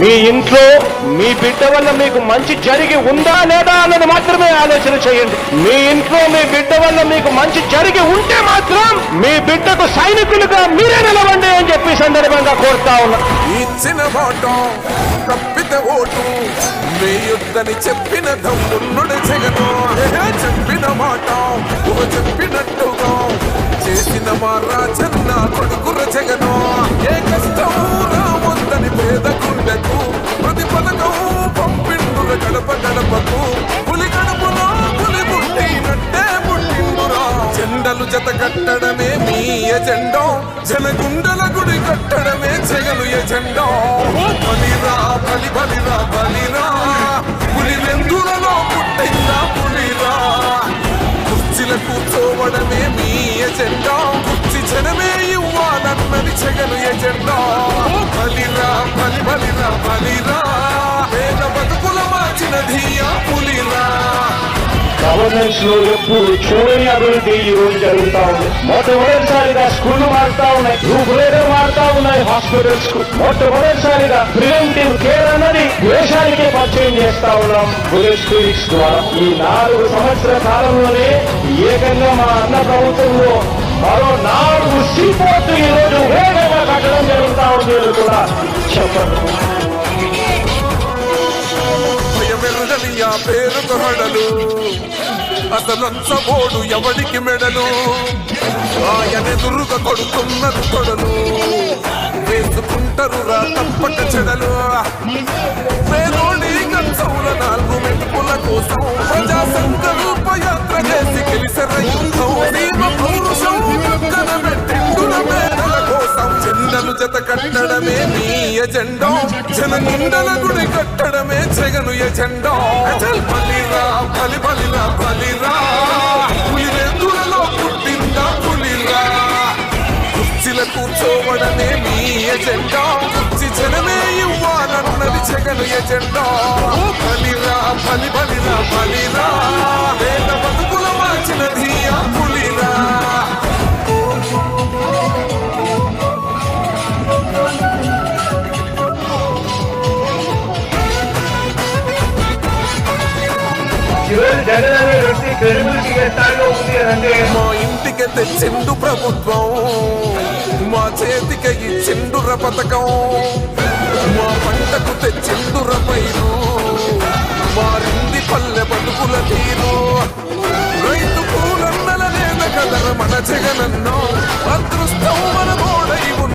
మీ ఇంట్లో మీ బిడ్డ వల్ల మీకు మంచి జరిగి ఉందా లేదా అన్నది మాత్రమే ఆలోచన చేయండి. మీ ఇంట్లో మీ బిడ్డ వల్ల మీకు మంచి జరిగి ఉంటే మాత్రం మీ బిడ్డకు సైనికులుగా మీరే నిలవండి అని చెప్పి సందర్భంగా కోరుతా ఉన్నా. ఇచ్చిన ఓటు వేయొద్దని చెప్పిన దమ్మున్నుడు జగను చెప్పిన మాట చెప్పినట్టుగా చేసిన మా రాజన్న కొడుకుల జగను ఏ కష్టం రావద్దని జెండలు జత కట్టడమే మీ ఎజెండో. జనగుండల గుడి కట్టడమే జగలు ఎజెండో. బలిరా బలి బలిరా బలిరా. పులి వెందులలో పుట్టిందా పులిరా. కుర్చీల కూర్చోవడమే మీ ఎజెండా. కుర్చీ జనమే ఇవ్వాలన్నది జగలు ఎజెండా. బలిరా బలి బలిరా బలిరా. పేద బతుకుల మార్చినది ఆ పులి గవర్నెన్స్లో ఎప్పుడు చూడని అభివృద్ధి ఈ రోజు జరుగుతా ఉంది. మొట్టమొదటిసారిగా స్కూళ్ళు మారుతా ఉన్నాయి. గ్రూప్ రూపురేఖలు మారుతా ఉన్నాయి. హాస్పిటల్స్కు మొట్టమొదటిసారిగా ప్రివెంటివ్ కేర్ అన్నది దేశానికి పరిచయం చేస్తా ఉన్నాం. బుల్లెట్ క్లినిక్స్ ద్వారా ఈ నాలుగు సంవత్సరాల కాలంలోనే ఏకంగా మా అన్న ప్రభుత్వంలో మరో నాలుగు సీపోర్టు ఈ రోజు అయ్యా ఆ పేరుతో హడలు. అసలంచబోడు ఎవడికి మెడలు? ఆయనెదురుగా కొడుతున్నది కొడలు. వేసుకుంటారు రా తప్పక చెడలు. పేదోడి కంచౌల నాలుగు మెట్టుకుల కోసం ప్రజా సంకల్ప యాత్ర చేసి గెలిసెర యుద్ధం దీప పౌరుషం పక్కన పెట్టిండుల పేదల కోసం జెండలు జత కట్టడమే నీ ఎజెండో. జనగుండల గుడి కట్టడమే జగను ఎజెండో. బలిరా బలి బలిరా బలిరా. పులిరెందులలో పుట్టిందా పులిరా. కుర్చీల కూర్చోవడమే మీ ఎజెండా. కుర్చీ జనమే ఇవ్వాలన్నది జగను ఎజెండా. బలిరా బలి బలిరా బలిరా. జగన్ అనే వ్యక్తి క్రెడిబిలిటీ స్థాయిలో ఉంది అంటే మా ఇంటికి తెచ్చిండు ప్రభుత్వం మా చేతికి ఇచ్చిండుర పథకం మా పంటకు తెచ్చిండుర పైరు మారింది పల్లె బతుకుల తీరు. రైతు పూలన్నల లేద కదర మన జగనన్న